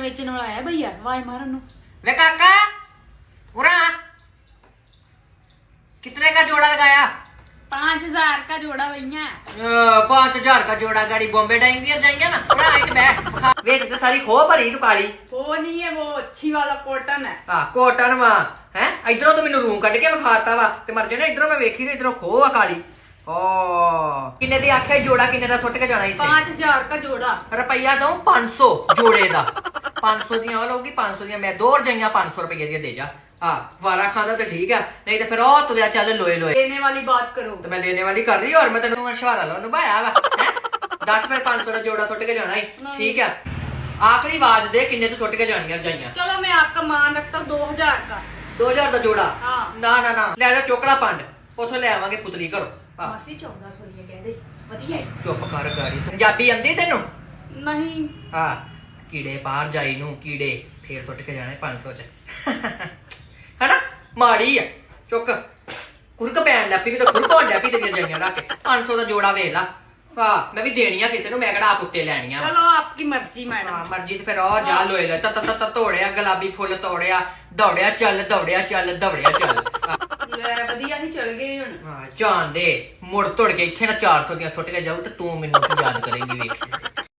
ਮੱਛੀਆਂ ਵੇਚਣ ਵਾਲਾ ਆਇਆ ਭਈਆ ਵਾਜ ਮਾਰਨ ਨੂੰ वे काका उरा कितने का जोड़ा लगाया 5000 का जोड़ा भैया पाँच हजार का जोड़ा गाड़ी बॉम्बे डाएंगे जाएंगे ना उरा इट बैठ वेच तो सारी खो भरी तू काली वो नहीं है वो अच्छी वाला कॉटन है ਆ ਕੋਟਨ ਵਾ ਹੈ ਇਧਰੋਂ ਤਾਂ ਮੈਨੂੰ ਰੂਮ ਕੱਢ ਕੇ ਵਿਖਾਤਾ ਵਾ ਤੇ ਮਰ ਜਾਣਾ ਇਧਰੋਂ ਮੈਂ ਵੇਖੀ ਤੇ ਇਧਰੋਂ ਖੋ ਆ ਕਾਲੀ ਓ ਕਿੰਨੇ ਦੀ ਆਖਿਆ ਜੋੜਾ ਕਿੰਨੇ ਦਾ ਸੁੱਟ ਕੇ ਜਾਣਾ ਇੱਥੇ 5000 का जोड़ा ਰੁਪਈਆ ਦਊਂ 500 ਜੋੜੇ ਦਾ 500 ਦੀਆਂ ਉਹ ਲਊਗੀ 500 ਦੀਆਂ ਮੈਂ ਦੋ ਰਜਾਈਆਂ 500 ਰੁਪਏ ਦੀਆਂ ਦੇ ਜਾ ਹਾਂ ਵਾਰਾ ਖਾਂਦਾ ਤਾਂ ਠੀਕ ਆ ਨਹੀਂ ਤੇ ਫਿਰ ਉਹ ਤੁਰਿਆ ਚੱਲ ਲੋਏ ਲੋਏ लेने वाली बात करो ਤੇ ਮੈਂ ਲੈਣੇ ਵਾਲੀ ਕਰ ਰਹੀ ਔਰ ਮੈਂ ਤੈਨੂੰ ਮਸ਼ਵਾਰਾ ਲਾਉਣ ਨੂੰ ਭਾਇਆ ਵਾ ਹੈ 10 ਫਿਰ 500 ਦਾ ਜੋੜਾ ਸੁੱਟ ਕੇ ਜਾਣਾ ਹੀ ਠੀਕ ਆ ਆਖਰੀ ਆਵਾਜ਼ ਦੇ ਕਿੰਨੇ ਤੂੰ ਸੁੱਟ ਕੇ ਜਾਣੀਆਂ ਰਜਾਈਆਂ चलो मैं आपका मान रखता हूँ 2000 का 2000 ਦਾ ਜੋੜਾ ਹਾਂ। ਨਾ ਨਾ ਨਾ ਲੈ ਜਾ ਚੋਕਲਾ ਪੰਡ ਉਥੋਂ ਲੈ ਆਵਾਂਗੇ ਪੁਤਲੀ ਘਰੋਂ ਹਾਂ ਮਾਸੀ 1400 ਰੁਪਏ ਕਹਿੰਦੇ ਵਧੀਆ ਹੈ। ਚੁੱਪ ਕਰ ਗਾੜੀ ਪੰਜਾਬੀ ਆਂਦੀ ਤੈਨੂੰ ਨਹੀਂ ਹਾਂ ਕੀੜੇ ਬਾਹਰ ਜਾਈ ਨੂੰ ਕੀੜੇ ਫੇਰ ਸੁੱਟ ਕੇ ਜਾਣੇ 500 ਚ। ਹੈਨਾ? ਮਾੜੀ ਆ। ਚੁੱਕ। ਕੁਰਕ ਪੈਣ ਲੱਗ ਵੀ ਤਾਂ ਕੁਰਕ ਹੋਣ ਲੱਗ ਪਈ ਤੇਰੀਆਂ ਜਾਈਆਂ ਰੱਖ ਕੇ। 500 ਦਾ ਜੋੜਾ ਵੇਖ ਲਾ। ਵਾਹ ਮੈਂ ਵੀ ਦੇਣੀ ਕਿਸੇ ਨੂੰ ਮੈਂ ਕਿਹੜਾ ਆਪ ਉੱਤੇ ਲੈਣੀ ਆ ਚਲੋ ਆਪਕੀ ਮਰਜ਼ੀ ਮੈਡਮ। ਹਾਂ ਮਰਜ਼ੀ ਤੇ ਫਿਰ ਉਹ ਜਾ ਲੋਏ ਲੈ। ਤ ਤ ਤੋੜਿਆ ਗੁਲਾਬੀ ਫੁੱਲ ਤੋੜਿਆ ਦੌੜਿਆ ਚੱਲ ਦੌੜਿਆ ਚੱਲ ਦੌੜਿਆ ਚੱਲ। ਵਧੀਆ ਹੀ ਚਲ ਗਏ ਹੁਣ। ਹਾਂ ਜਾਣ ਦੇ। ਮੁੜ ਤੋੜ ਕੇ ਇੱਥੇ ਨਾ 400 ਦੀਆਂ ਸੁੱਟ ਕੇ ਜਾਊ ਤੇ ਤੂੰ ਮੈਨੂੰ ਯਾਦ ਕਰੇਂਗੀ ਵੇਖ।